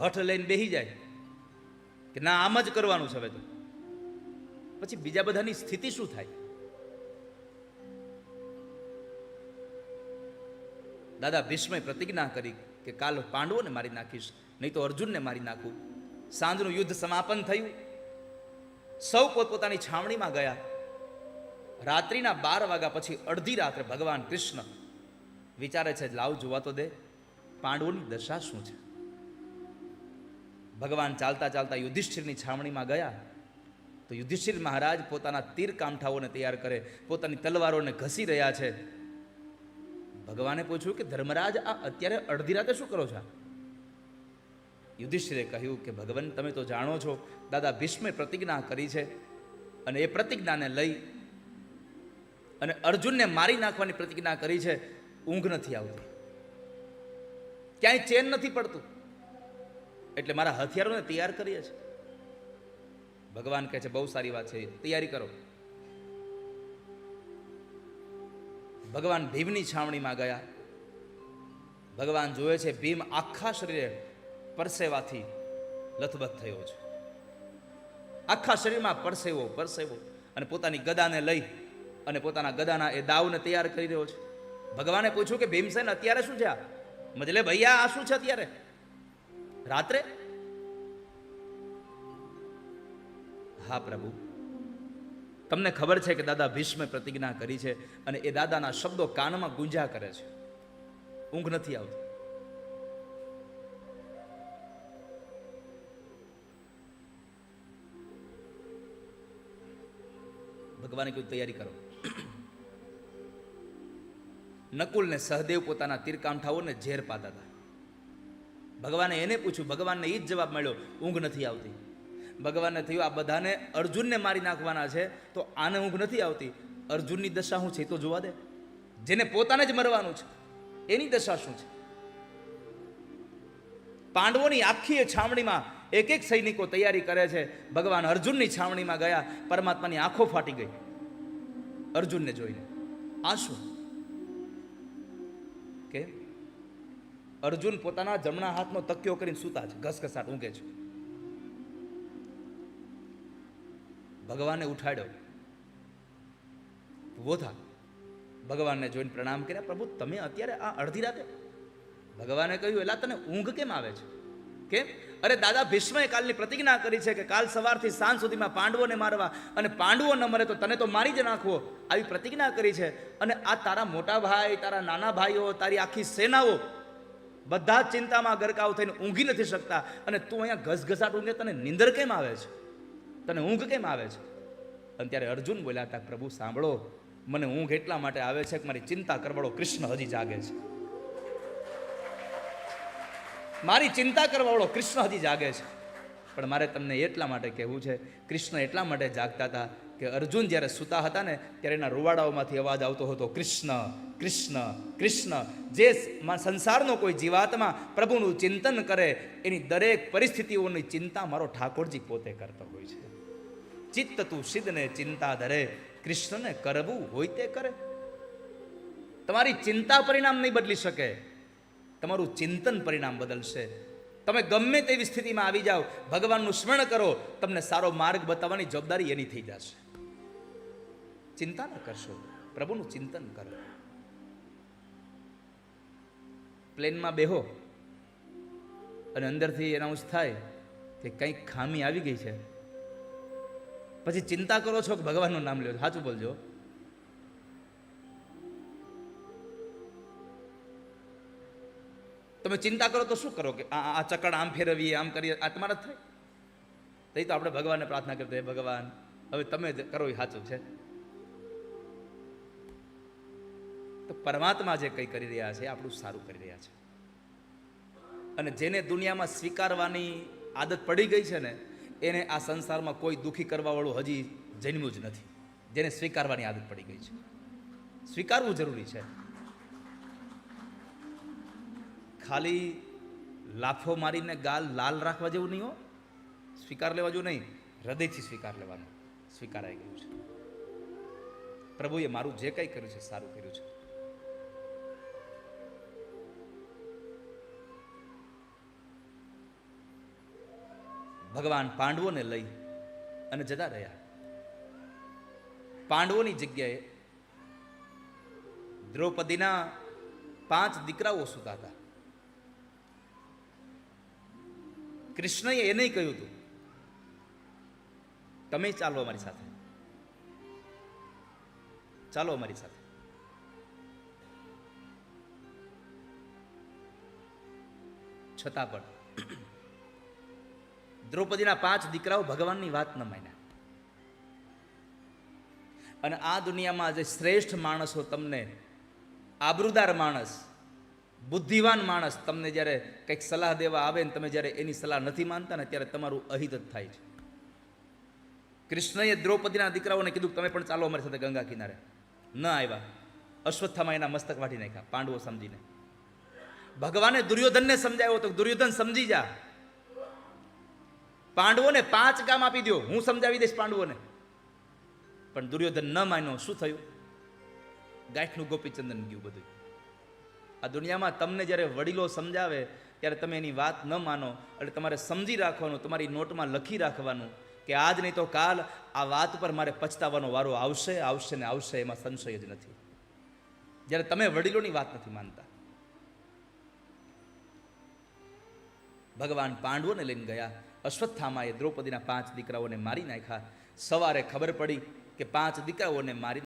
હઠ લઈને બેસી જાય કે ના, આમ જ કરવાનું છે હવે તો. પછી બીજા બધાની સ્થિતિ શું થાય? દાદા ભીષ્મે પ્રતિજ્ઞા કરી કે કાલ પાંડવોને મારી નાખીશ, નહીં તો અર્જુનને મારી નાખું. સાંજનું યુદ્ધ સમાપન થયું. સૌ પોતપોતાની છાવણીમાં ગયા. રાત્રિના બાર વાગ્યા પછી અડધી રાત્રે ભગવાન કૃષ્ણ વિચારે છે, લાવ, જોવા તો દે, પાંડવોની દશા શું છે? ભગવાન ચાલતા ચાલતા યુધિષ્ઠિરની છાવણીમાં ગયા. તો યુધિષ્ઠિર મહારાજ પોતાના તીર કામઠાઓને તૈયાર કરે, પોતાની તલવારોને ઘસી રહ્યા છે. ભગવાને પૂછ્યું કે ધર્મરાજ, આ અત્યારે અડધી રાતે શું કરો છો? યુધિષ્ઠિરે કહ્યું કે ભગવાન, તમે તો જાણો છો, દાદા ભીષ્મે પ્રતિજ્ઞા કરી છે અને એ પ્રતિજ્ઞાને લઈ અને અર્જુનને મારી નાખવાની પ્રતિજ્ઞા કરી છે, ઊંઘ નથી આવતી. ક્યાંય ચેન નથી પડતું. એટલે મારા હથિયારોને તૈયાર કરીએ છે ભગવાન કહે છે, બહુ સારી વાત છે, તૈયારી કરો. ભગવાન ભીમની છાવણીમાં ગયા. ભગવાન જોવે છે, ભીમ આખા શરીરે પરસેવાથી લથબથ થયો છે. આખા શરીરમાં પરસેવો પરસેવો અને પોતાની ગદાને લઈ અને પોતાના ગદાના એ દાવને તૈયાર કરી રહ્યો છે. ભગવાને પૂછ્યું કે ભીમસેન અત્યારે શું છે મજલે ભૈયા, આ શું છે અત્યારે? રાત્રે? હા, પ્રભુ. તમને ખબર છે કે દાદા ભીષ્મે પ્રતિજ્ઞા કરી છે અને એ દાદાના શબ્દો કાનમાં ગુંજા કરે છે. ઊંઘ નથી આવતી. ભગવાને કહ્યું તૈયારી કરો. નકુલ ને સહદેવ પોતાના તીરકામઠાઓને ઝેર પાતા હતા. ભગવાને એને પૂછ્યું, ભગવાનને એ જ જવાબ મળ્યો, ઊંઘ નથી આવતી. ભગવાનને થયું, આ બધાને અર્જુનને મારી નાખવાના છે, તો આને ઊંઘ નથી આવતી. અર્જુનની દશા શું છે તો જોવા દે. જેને પોતાને જ મરવાનું છે, એની દશા શું છે? પાંડવોની આખી છાવણીમાં એક એક સૈનિકો તૈયારી કરે છે. ભગવાન અર્જુનની છાવણીમાં ગયા, પરમાત્માની આંખો ફાટી ગઈ. અર્જુનને જોઈને. આ શું? અર્જુન પોતાના જમણા હાથનો તકિયો કરીને સૂતા છે, ઘસઘસાટ ઊંઘે છે. ભગવાને ઉઠાડ્યો. ઊભો થા ભગવાનને જોઈને પ્રણામ કર્યા, પ્રભુ, તમે અત્યારે આ અડધી રાતે ભગવાને કહ્યું, એલા, તને ઊંઘ કેમ આવે છે? કેમ? અરે, દાદા, ભીષ્મએ કાલની પ્રતિજ્ઞા કરી છે કે કાલ સવારથી સાંજ સુધીમાં પાંડવોને મારવા અને પાંડવો ન મરે તો તને તો મારી જ નાખવો. આવી પ્રતિજ્ઞા કરી છે. અને આ તારા મોટા ભાઈ, તારા નાના ભાઈઓ, તારી આખી સેનાઓ બધા જ ચિંતામાં ગરકાવ થઈને ઊંઘી નથી શકતા. અને તું અહીંયા ઘસઘસાટ ઊંઘે, તને નિંદર કેમ આવે છે? તને ઊંઘ કેમ આવે છે? અને ત્યારે અર્જુન બોલ્યા હતા પ્રભુ, સાંભળો. મને ઊંઘ એટલા માટે આવે છે કે મારી ચિંતા કરવાળો કૃષ્ણ હજી જાગે છે. મારી ચિંતા કરવાવાળો કૃષ્ણ હજી જાગે છે. પણ મારે તમને એટલા માટે કહેવું છે, કૃષ્ણ એટલા માટે જાગતા હતા કે અર્જુન જ્યારે સૂતા હતા ને, ત્યારે એના રૂવાડાઓમાંથી અવાજ આવતો હતો, કૃષ્ણ કૃષ્ણ કૃષ્ણ. જે સંસારનો કોઈ જીવાત્મા પ્રભુનું ચિંતન કરે, એની દરેક પરિસ્થિતિઓની ચિંતા મારો ઠાકોરજી પોતે કરતો હોય છે. ચિત્ત તું સિદ્ધને ચિંતા ધરે, કૃષ્ણને કરવું હોય તે કરે. તમારી ચિંતા પરિણામ નહીં બદલી શકે, તમારું ચિંતન પરિણામ બદલશે. તમે ગમે તેવી સ્થિતિમાં આવી જાઓ, ભગવાનનું સ્મરણ કરો, તમને સારો માર્ગ બતાવવાની જવાબદારી એની થઈ જશે. ચિંતા ન કરશો, પ્રભુનું ચિંતન કરો. પ્લેનમાં બેહો અને અંદરથી એનાઉન્સ થાય કે કંઈક ખામી આવી ગઈ છે. પછી ચિંતા કરો છો કે ભગવાનનું નામ લ્યો, સાચું બોલજો. તમે ચિંતા કરો તો શું કરો કે આ ચકડ આમ ફેરવીએ, આમ કરીએ? આ તમારા થાય. તો તો આપણે ભગવાનને પ્રાર્થના કરતા હે, ભગવાન, હવે તમે જ કરો એ સાચું છે. તો પરમાત્મા જે કંઈ કરી રહ્યા છે આપણું સારું કરી રહ્યા છે. અને જેને દુનિયામાં સ્વીકારવાની આદત પડી ગઈ છે ને, એને આ સંસારમાં કોઈ દુઃખી કરવાવાળું હજી જન્મ્યું જ નથી. જેને સ્વીકારવાની આદત પડી ગઈ છે. સ્વીકારવું જરૂરી છે. ખાલી લાફો મારીને ગાલ લાલ રાખવા જેવું નહીં હો. સ્વીકાર લેવા જેવું નહીં. હૃદયથી સ્વીકાર લેવાનો. સ્વીકારાઈ ગયું છે. પ્રભુએ મારું જે કંઈ કર્યું છે, સારું કર્યું છે. ભગવાન પાંડવોને લઈ અને જતા રહ્યા. પાંડવોની જગ્યાએ દ્રૌપદીના પાંચ દીકરાઓ સૂતા હતા. કૃષ્ણએ એને કહ્યું હતું. તમે ચાલો અમારી સાથે. ચાલો અમારી સાથે. છતાં પણ દ્રૌપદીના પાંચ દીકરાઓ ભગવાનની વાત ન માન્યા. અને આ દુનિયામાં જે શ્રેષ્ઠ માણસો તમને, આબરૂદાર માણસ બુદ્ધિવાન માણસ તમને જ્યારે કંઈક સલાહ દેવા આવે ને તમે જ્યારે એની સલાહ નથી માનતા ને ત્યારે તમારું અહિત જ થાય છે. કૃષ્ણએ દ્રૌપદીના દીકરાઓને કીધું તમે પણ ચાલો અમારી સાથે ગંગા કિનારે. ન આવ્યા. અશ્વત્થામાં એના મસ્તક વાટી નાખ્યા, પાંડવો સમજીને. ભગવાને દુર્યોધનને સમજાવ્યો તો દુર્યોધન સમજી જા. પાંડવોને પાંચ કામ આપી દો હું સમજાવી દઈશ પાંડવોને. પણ દુર્યોધન ન માન્યો. શું થયું? ગાંઠનું ગોપીચંદન ગયું બધું. આ દુનિયામાં તમને જ્યારે વડીલો સમજાવે, ત્યારે તમે એની વાત ન માનો. એટલે તમારે સમજી રાખવાનું, તમારી નોટમાં લખી રાખવાનું કે આજ નહીં તો કાલ આ વાત પર મારે પછતાવાનો વારો આવશે આવશે ને આવશે, એમાં સંશય જ નથી. જ્યારે તમે વડીલોની વાત નથી માનતા. ભગવાન પાંડવોને લઈને ગયા. અશ્વત્થામાએ દ્રૌપદીના પાંચ દીકરાઓને મારી નાખ્યા. સવારે ખબર પડી કે પાંચ દીકરાઓને મારી